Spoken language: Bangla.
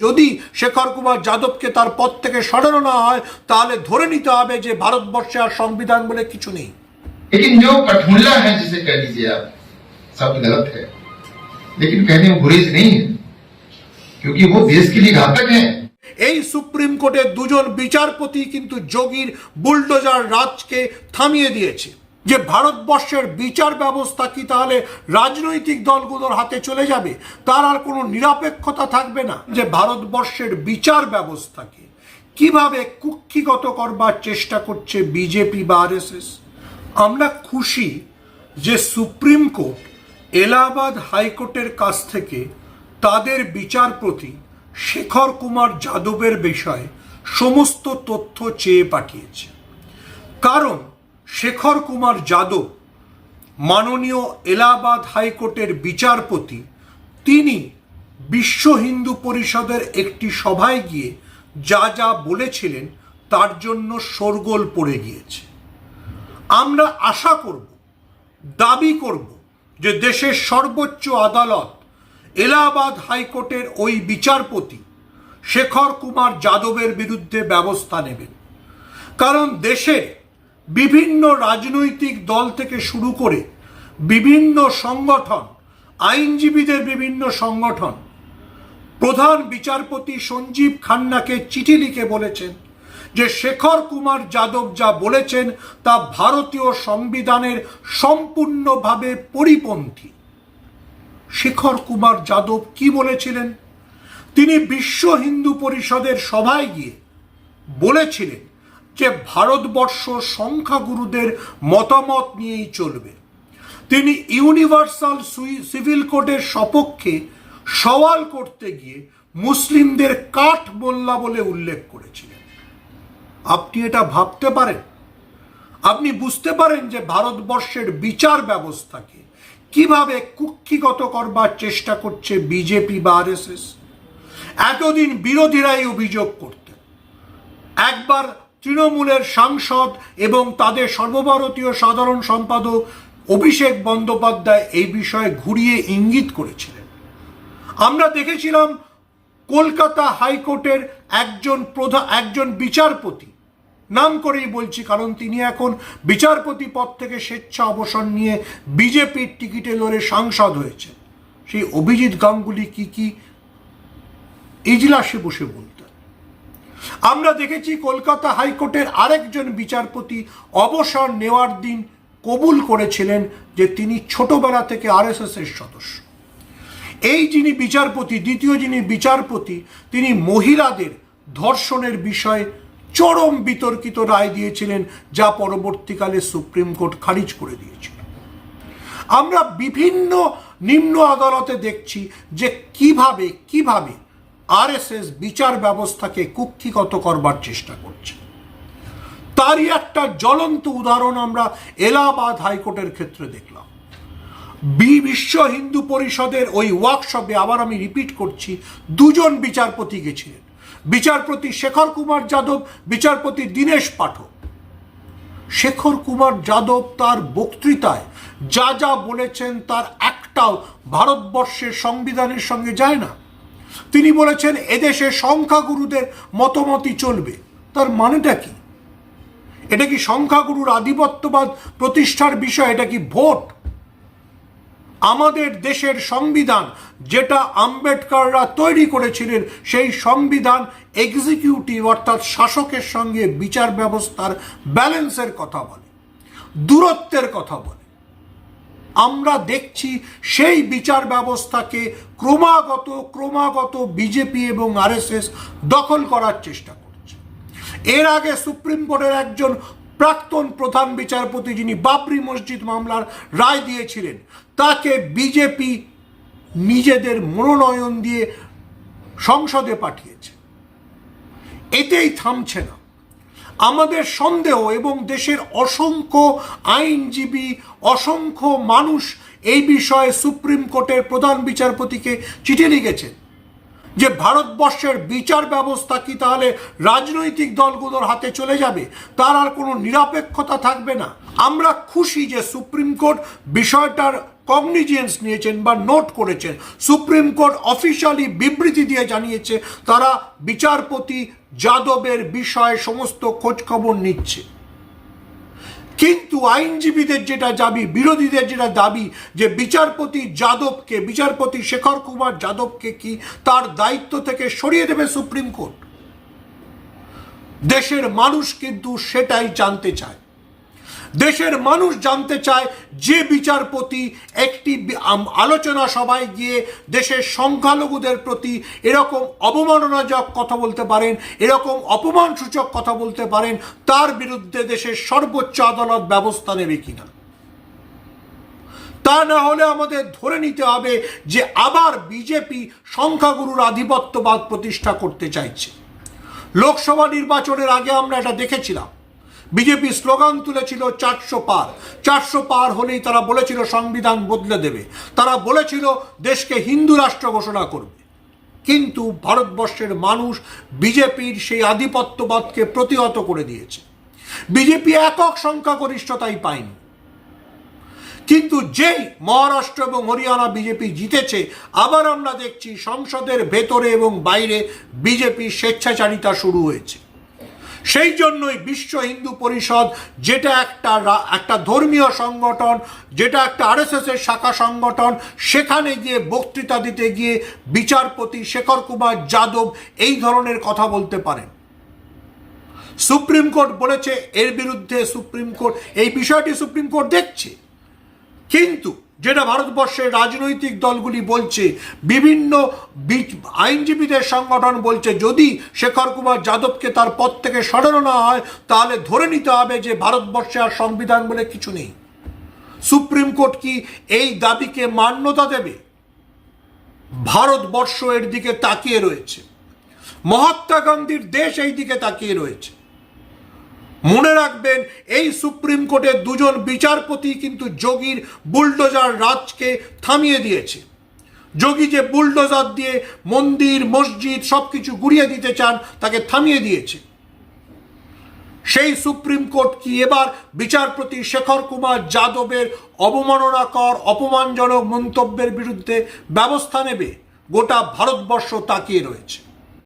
যদি শেখর কুমার যাদবকে তার পদ থেকে সরানো না হয় তাহলে ধরে নিতে হবে যে ভারতবর্ষে আর সংবিধান বলে কিছু নেই लेकिन जो कठमुल्ला है जिसे कह लीजिए आप शब्द गलत है लेकिन कहने में गुरेज नहीं है क्योंकि वो देश के लिए घातक है এই সুপ্রিম কোর্টের দুজন বিচারপতি কিন্তু যোগীর বুলডোজার রাজকে থামিয়ে দিয়েছে যে ভারতবর্ষের বিচার ব্যবস্থা কি তাহলে রাজনৈতিক দলগুলোর হাতে চলে যাবে? তার আর কোনো নিরপেক্ষতা থাকবে না যে ভারতবর্ষের বিচার ব্যবস্থাকে কীভাবে কুক্ষিগত করবার চেষ্টা করছে বিজেপি বা আরএসএস? আমরা খুশি যে সুপ্রিম কোর্ট এলাহাবাদ হাইকোর্টের কাছ থেকে তাদের বিচারপতি শেখর কুমার যাদবের বিষয়ে সমস্ত তথ্য চেয়ে পাঠিয়েছে। কারণ শেখর কুমার যাদব, মাননীয় এলাহাবাদ হাইকোর্টের বিচারপতি, তিনি বিশ্ব হিন্দু পরিষদের একটি সভায় গিয়ে যা যা বলেছিলেন তার জন্য শোরগোল পড়ে গিয়েছে। আমরা আশা করব, দাবি করব যে দেশের সর্বোচ্চ আদালত এলাহাবাদ হাইকোর্টের ওই বিচারপতি শেখর কুমার যাদবের বিরুদ্ধে ব্যবস্থা নেবেন। কারণ দেশের বিভিন্ন রাজনৈতিক দল থেকে শুরু করে বিভিন্ন সংগঠন, আইনজীবীদের বিভিন্ন সংগঠন, প্রধান বিচারপতি সঞ্জীব খান্নাকে চিঠি লিখে বলেছেন যে শেখর কুমার যাদব যা বলেছেন তা ভারতীয় সংবিধানের সম্পূর্ণভাবে পরিপন্থী। শেখর কুমার যাদব কি বলেছিলেন? তিনি বিশ্ব হিন্দু পরিষদের সভায় গিয়ে বলেছিলেন যে ভারতবর্ষ সংখ্যাগুরুদের মতামত নিয়েই চলবে। তিনি ইউনিভার্সাল সিভিল কোডের সপক্ষে সওয়াল করতে গিয়ে মুসলিমদের কাঠ মোল্লা বলে উল্লেখ করেছিলেন। আপনি এটা ভাবতে পারেন? আপনি বুঝতে পারেন যে ভারতবর্ষের বিচার ব্যবস্থাকে কীভাবে কুক্ষিগত করবার চেষ্টা করছে বিজেপি বা আরএসএস? এতদিন বিরোধীরাই অভিযোগ করতেন। একবার তৃণমূলের সাংসদ এবং তাদের সর্বভারতীয় সাধারণ সম্পাদক অভিষেক বন্দ্যোপাধ্যায় এই বিষয়ে ঘুরিয়ে ইঙ্গিত করেছিলেন। আমরা দেখেছিলাম কলকাতা হাইকোর্টের একজন প্রধান একজন বিচারপতি, নাম করেই বলছি কারণ তিনি এখন বিচারপতি পদ থেকে স্বেচ্ছা অবসর নিয়ে বিজেপির টিকিটে লড়ে সাংসদ হয়েছে সেই অভিজিৎ গাঙ্গুলি কি কি? ইজলাসে বসে বলতেন। আমরা দেখেছি কলকাতা হাইকোর্টের আরেকজন বিচারপতি অবসর নেওয়ার দিন কবুল করেছিলেন যে তিনি ছোটবেলা থেকে আরএসএস এর সদস্য। এই যিনি বিচারপতি, দ্বিতীয় যিনি বিচারপতি, তিনি মহিলাদের ধর্ষণের বিষয়ে চরম বিতর্কিত রায় দিয়েছিলেন, যা পরবর্তীকালে সুপ্রিম কোর্ট খারিজ করে দিয়েছিল। আমরা বিভিন্ন নিম্ন আদালতে দেখছি যে কীভাবে কীভাবে আরএসএস বিচার ব্যবস্থাকে কুক্ষিগত করবার চেষ্টা করছে। তারই একটা জ্বলন্ত উদাহরণ আমরা এলাহাবাদ হাইকোর্টের ক্ষেত্রে দেখলাম। বি বিশ্ব হিন্দু পরিষদের ওই ওয়ার্কশপে আবার আমি রিপিট করছি, দুজন বিচারপতি গেছিলেন। বিচারপতি শেখর কুমার যাদব, বিচারপতি দীনেশ পাঠক। শেখর কুমার যাদব তার বক্তৃতায় যা যা বলেছেন তার একটাও ভারতবর্ষের সংবিধানের সঙ্গে যায় না। তিনি বলেছেন, এদেশে সংখ্যাগুরুদের মতামতই চলবে। তার মানেটা কি? এটা কি সংখ্যাগুরুর আধিপত্যবাদ প্রতিষ্ঠার বিষয়? এটা কি ভোট? আমাদের দেশের সংবিধান যেটা আম্বেদকররা তৈরি করেছিলেন, সেই সংবিধান এক্সিকিউটিভ অর্থাৎ শাসকের সঙ্গে বিচার ব্যবস্থার ব্যালেন্সের কথা বলে, দূরত্বের কথা বলে। আমরা দেখছি সেই বিচার ব্যবস্থাকে ক্রমাগত ক্রমাগত বিজেপি এবং আরএসএস দখল করার চেষ্টা করছে। এর আগে সুপ্রিম কোর্টের একজন প্রাক্তন প্রধান বিচারপতি যিনি বাবরি মসজিদ মামলার রায় দিয়েছিলেন, তাকে বিজেপি নিজেদের মনোনয়ন দিয়ে সংসদে পাঠিয়েছে। এতেই থামছে না। আমাদের সন্দেহ এবং দেশের অসংখ্য আইনজীবী, অসংখ্য মানুষ এই বিষয়ে সুপ্রিম কোর্টের প্রধান বিচারপতিকে চিঠি লিখেছেন যে ভারতবর্ষের বিচার ব্যবস্থা কি তাহলে রাজনৈতিক দলগুলোর হাতে চলে যাবে? তার আর কোনো নিরপেক্ষতা থাকবে না। আমরা খুশি যে সুপ্রিম কোর্ট বিষয়টার কগনিজিয়েন্স নিয়েছেন বা নোট করেছেন। সুপ্রিম কোর্ট অফিসিয়ালি বিবৃতি দিয়ে জানিয়েছে, তারা বিচারপতি যাদবের বিষয়ে সমস্ত খোঁজখবর নিচ্ছে। কিন্তু আইনজীবীদের যেটা দাবি, বিরোধীদের যেটা দাবি, যে বিচারপতি যাদবকে, বিচারপতি শেখর কুমার যাদবকে কি তার দায়িত্ব থেকে সরিয়ে দেবে সুপ্রিম কোর্ট দেশের মানুষ কিন্তু সেটাই জানতে চায়। দেশের মানুষ জানতে চায় যে বিচারপতি একটি আলোচনা সভায় গিয়ে দেশের সংখ্যালঘুদের প্রতি এরকম অবমাননাজক কথা বলতে পারেন, এরকম অপমানসূচক কথা বলতে পারেন, তার বিরুদ্ধে দেশের সর্বোচ্চ আদালত ব্যবস্থা নেবে কিনা? তা না হলে আমাদের ধরে নিতে হবে যে আবার বিজেপি সংখ্যাগুরুর আধিপত্যবাদ প্রতিষ্ঠা করতে চাইছে। লোকসভা নির্বাচনের আগে আমরা এটা দেখেছিলাম। বিজেপি স্লোগান তুলেছিল চারশো পার। চারশো পার হলেই তারা বলেছিল সংবিধান বদলে দেবে। তারা বলেছিল দেশকে হিন্দু রাষ্ট্র ঘোষণা করবে। কিন্তু ভারতবর্ষের মানুষ বিজেপির সেই আধিপত্যবাদকে প্রতিহত করে দিয়েছে। বিজেপি একক সংখ্যাগরিষ্ঠতাই পায়নি। কিন্তু যেই মহারাষ্ট্র এবং হরিয়ানা বিজেপি জিতেছে, আবার আমরা দেখছি সংসদের ভেতরে এবং বাইরে বিজেপি স্বেচ্ছাচারিতা শুরু হয়েছে। সেই জন্যই বিশ্ব হিন্দু পরিষদ, যেটা একটা একটা ধর্মীয় সংগঠন, যেটা একটা আরএসএস এর শাখা সংগঠন, সেখানে গিয়ে বক্তৃতা দিতে গিয়ে বিচারপতি শেখর কুমার যাদব এই ধরনের কথা বলতে পারেন। সুপ্রিম কোর্ট বলেছে, এর বিরুদ্ধে সুপ্রিম কোর্ট, এই বিষয়টি সুপ্রিম কোর্ট দেখছে। কিন্তু যেটা ভারতবর্ষের রাজনৈতিক দলগুলি বলছে, বিভিন্ন আইনজীবীদের সংগঠন বলছে, যদি শেখর কুমার যাদবকে তার পদ থেকে সরানো না হয়, তাহলে ধরে নিতে হবে যে ভারতবর্ষে আর সংবিধান বলে কিছু নেই। সুপ্রিম কোর্ট কি এই দাবিকে মান্যতা দেবে? ভারতবর্ষ এর দিকে তাকিয়ে রয়েছে। মহাত্মা গান্ধীর দেশ এই দিকে তাকিয়ে রয়েছে। মনে রাখবেন, এই সুপ্রিম কোর্টের দুজন বিচারপতি কিন্তু যোগীর বুলডোজার রাজকে থামিয়ে দিয়েছে। যোগী যে বুলডোজার দিয়ে মন্দির, মসজিদ সব কিছু গুড়িয়ে দিতে চান, তাকে থামিয়ে দিয়েছে। সেই সুপ্রিম কোর্ট কি এবার বিচারপতি শেখর কুমার যাদবের অবমাননাকর, অপমানজনক মন্তব্যের বিরুদ্ধে ব্যবস্থা নেবে? গোটা ভারতবর্ষ তাকিয়ে রয়েছে।